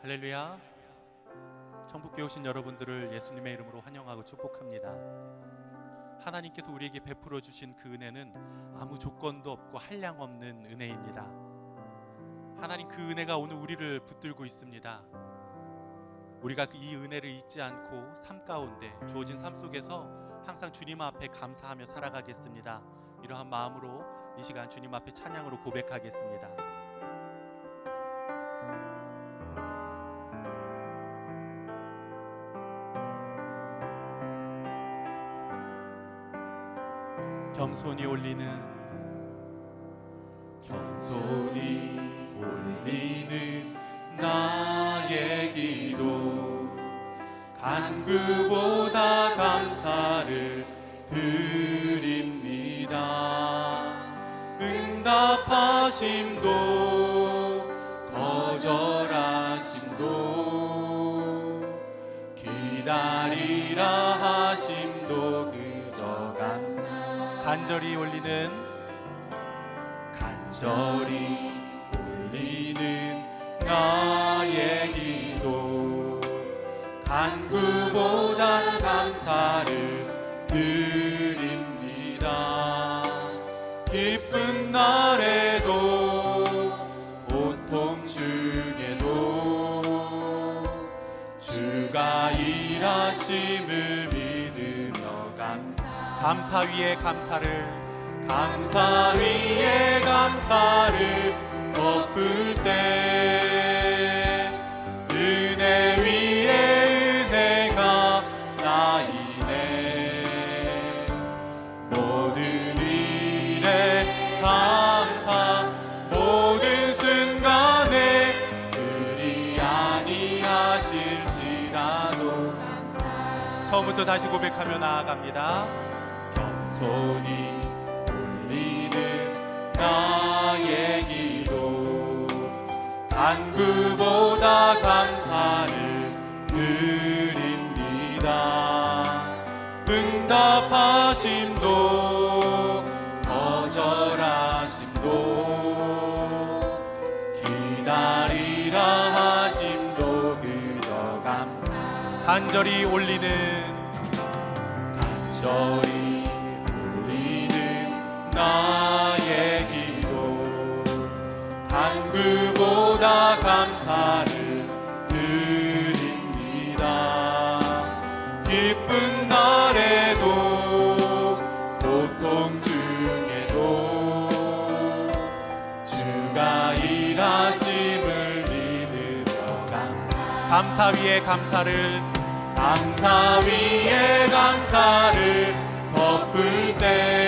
할렐루야. 천국교회 오신 여러분들을 예수님의 이름으로 환영하고 축복합니다. 하나님께서 우리에게 베풀어 주신 그 은혜는 아무 조건도 없고 한량 없는 은혜입니다. 하나님 그 은혜가 오늘 우리를 붙들고 있습니다. 우리가 그이 은혜를 잊지 않고 삶 가운데 주어진 삶 속에서 항상 주님 앞에 감사하며 살아가겠습니다. 이러한 마음으로 이 시간 주님 앞에 찬양으로 고백하겠습니다. 겸손히 올리는 겸손히 올리는 나의 기도 간구보다 감사를 드립니다. 응답하심도 거절하 간절히 올리는 간절히 올리는 나의 기도. 간구보다 감사를 드립니다. 기쁜 감사 감사 위에 감사를 감사 위에 감사를 덮을 때 은혜 위에 은혜가 쌓이네. 모든 일에 감사 모든 순간에 그리 아니하실지라도. 처음부터 다시 고백하며 나아갑니다. 겸 손히 올리는 나의 기도. 간구보다 감사를 드립니다. 응답하심도 거절하심도 기다리라 하심도 그저 감사. 간절히 올리는 간절히 나의 기도. 간구보다 감사를 드립니다. 기쁜 날에도 고통 중에도 주가 일하심을 믿으며 감사. 감사 위에 감사를 감사 위에 감사를 덮을 때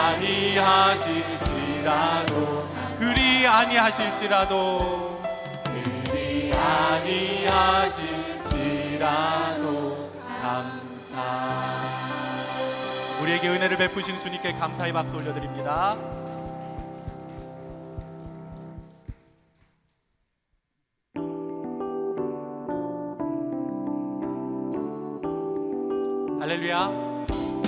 아니하실지라도 그리 아니하실지라도 그리 아니하실지라도 감사 우리에게 은혜를 베푸시는 주님께 감사의 박수 올려드립니다. 할렐루야.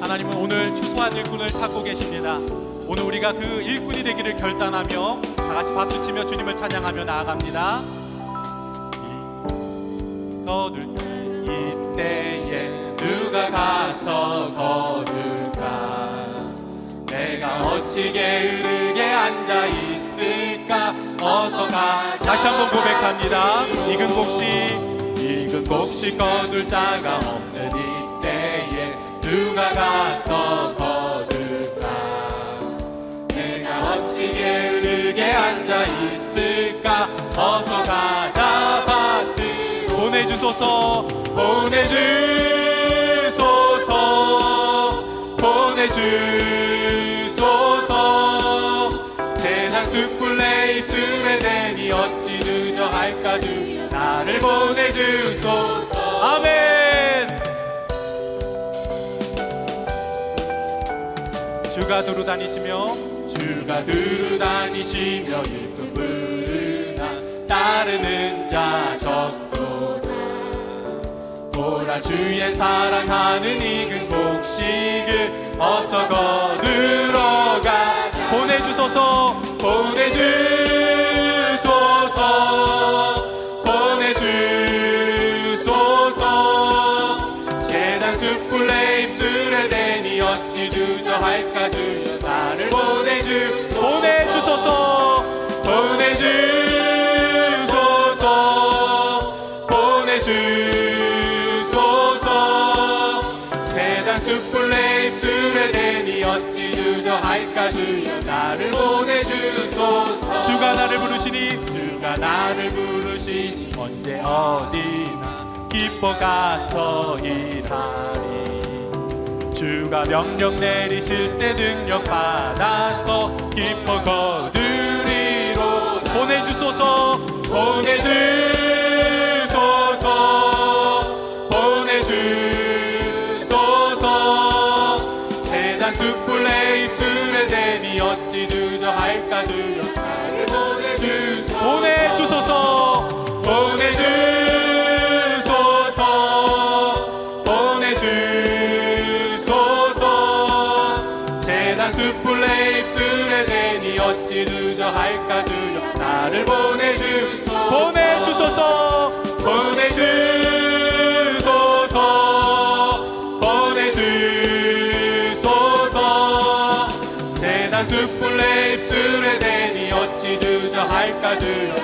하나님은 오늘 추수한 일꾼을 찾고 계십니다. 오늘 우리가 그 일꾼이 되기를 결단하며 다 같이 박수치며 주님을 찬양하며 나아갑니다. 거둘 때 이때에 누가 가서 거둘까? 내가 어찌 게으르게 앉아 있을까? 어서 가 다시 한번 고백합니다. 익은 곡식 익은 곡식 거둘 자가 이때에 누가 가서 거둘까 내가 어찌 게으르게 앉아 있을까? 어서 가자 밭으로 보내주소서. 보내주소서. 보내주소서. 재난 숯불 레이스에 대니 어찌 늦어 할까? 주 나를 보내주소서. 아멘 주가 두루 다니시며 주가 두루 다니시며 일꾼 부르나 따르는 자 적도다. 보라 주의 사랑하는 익은 곡식을 어서 거두러 가 보내주소서 보내주 숯불 내 입술에 대니 어찌 주저할까 주여 나를 보내주소서. 주가 나를 부르시니? 주가 나를 부르시니 언제 어디나 기뻐 가서 일하리. 주가 명령 내리실 때 능력 받아서 기뻐 거두리로 보내주소서. 보내주소서 숯불 레이스에 대니 어찌 주저할까 주여 주여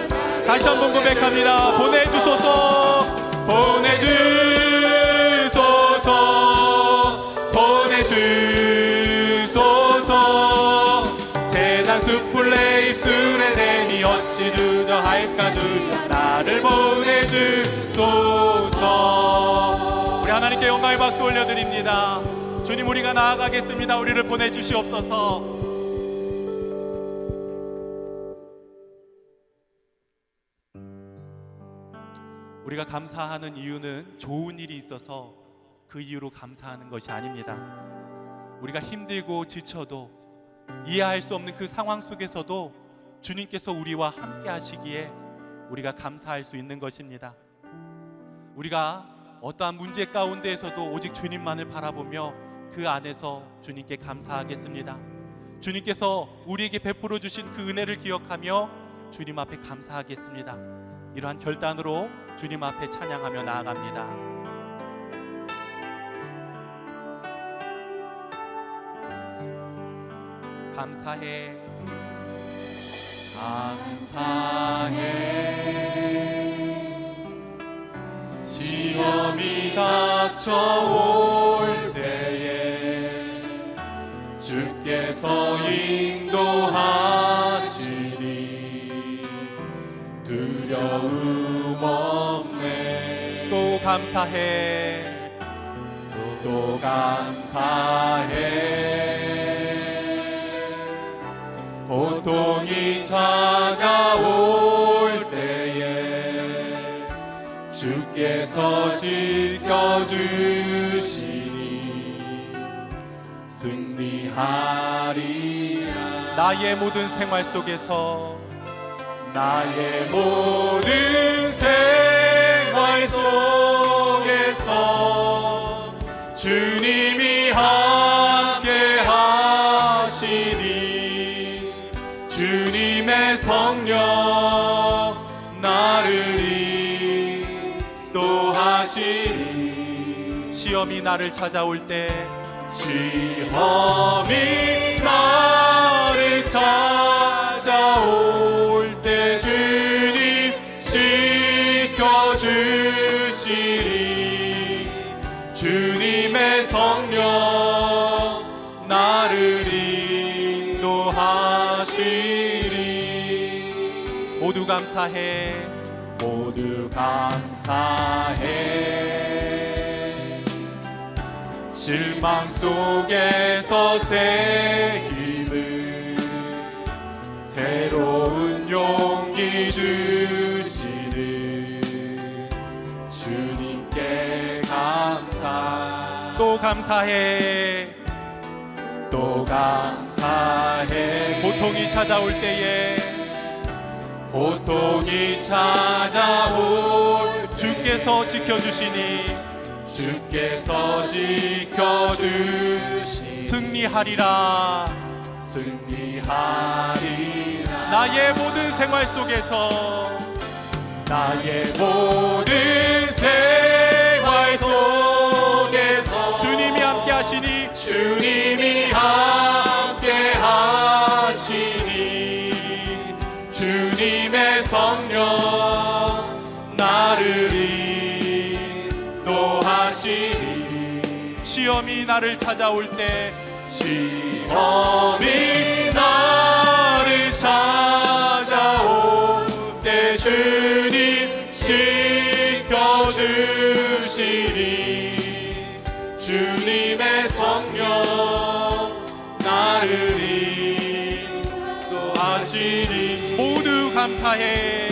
다시 한 번 고백합니다. 보내주소서. 보내주소서. 보내주소서. 재단 숯불 레이스에 대니 어찌 주저할까 주여 나를 보내주소서. 우리 하나님께 영광의 박수 올려드립니다. 주님 우리가 나아가겠습니다. 우리를 보내주시옵소서 우리가 감사하는 이유는 좋은 일이 있어서 그 이유로 감사하는 것이 아닙니다. 우리가 힘들고 지쳐도 이해할 수 없는 그 상황 속에서도 주님께서 우리와 함께 하시기에 우리가 감사할 수 있는 것입니다. 우리가 어떠한 문제 가운데에서도 오직 주님만을 바라보며 그 안에서 주님께 감사하겠습니다. 주님께서 우리에게 베풀어 주신 그 은혜를 기억하며 주님 앞에 감사하겠습니다. 이러한 결단으로 주님 앞에 찬양하며 나아갑니다. 감사해. 감사해. 시험이 닥쳐 감사해. 또 감사해. 고통이 찾아올 때에 주께서 지켜주시니 승리하리라. 나의 모든 생활 속에서 나의 모든 생활 속 주님이 함께 하시니 주님의 성령 나를 인도하시니 시험이 나를 찾아올 때 시험이 나를 찾아올 모두 감사해. 모두 감사해. 실망 속에서 새 힘을 새로운 용기 주시는 주님께 감사. 또 감사해. 또 감사해. 고통이 찾아올 때에 고통이 찾아올 주께서 지켜주시니 주께서 지켜주시 승리하리라. 승리하리라. 나의 모든 생활 속에서 나의 모든 생활 속에서 주님이 함께 하시니 주님 시험이 나를 찾아올 때 시험이 나를 찾아올 때 주님 지켜주시니 주님의 성령 나를 인도하시니 모두 감사해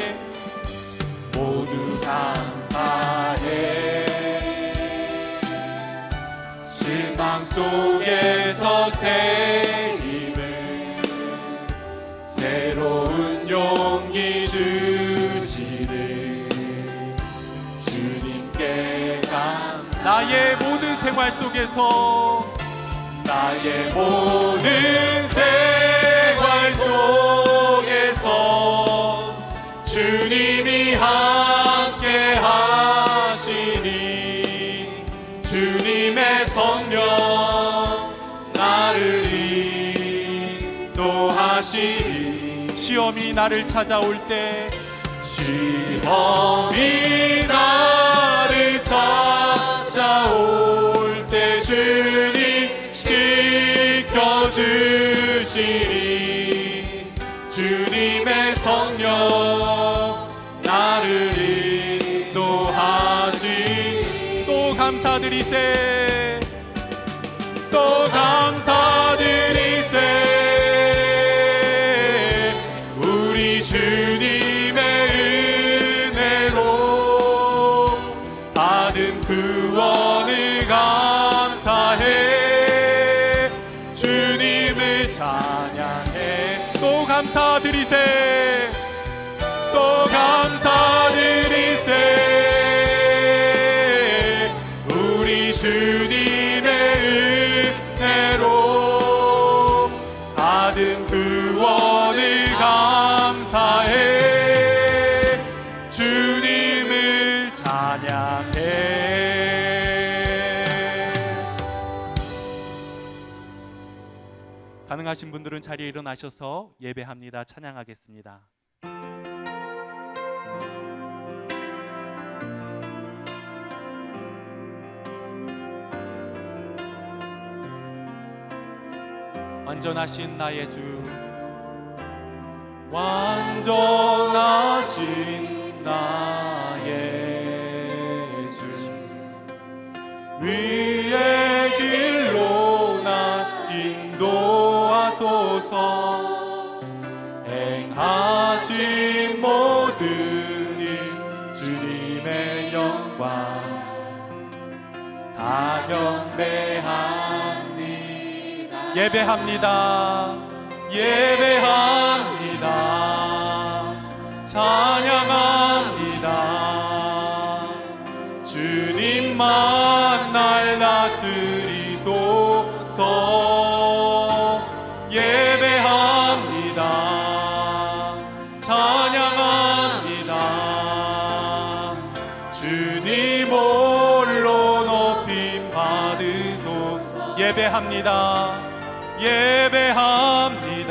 실망 속에서 새 힘을 새로운 용기 주시는 주님께 감사. 나의 모든 생활 속에서 나의 모든 생활 속에서 주님이 함 나를 찾아올 때 시험이 나를 찾아올 때 주님 지켜주시니 주님의 성령 나를 인도하시. 또 감사드리세 감사드리세. 또 감사드리세 가능하신 분들은 자리에 일어나셔서 예배합니다. 찬양하겠습니다. 완전하신 나의 주. 완전하신 경배합니다 예배합니다 예배합니다. 예배합니다. 예배합니다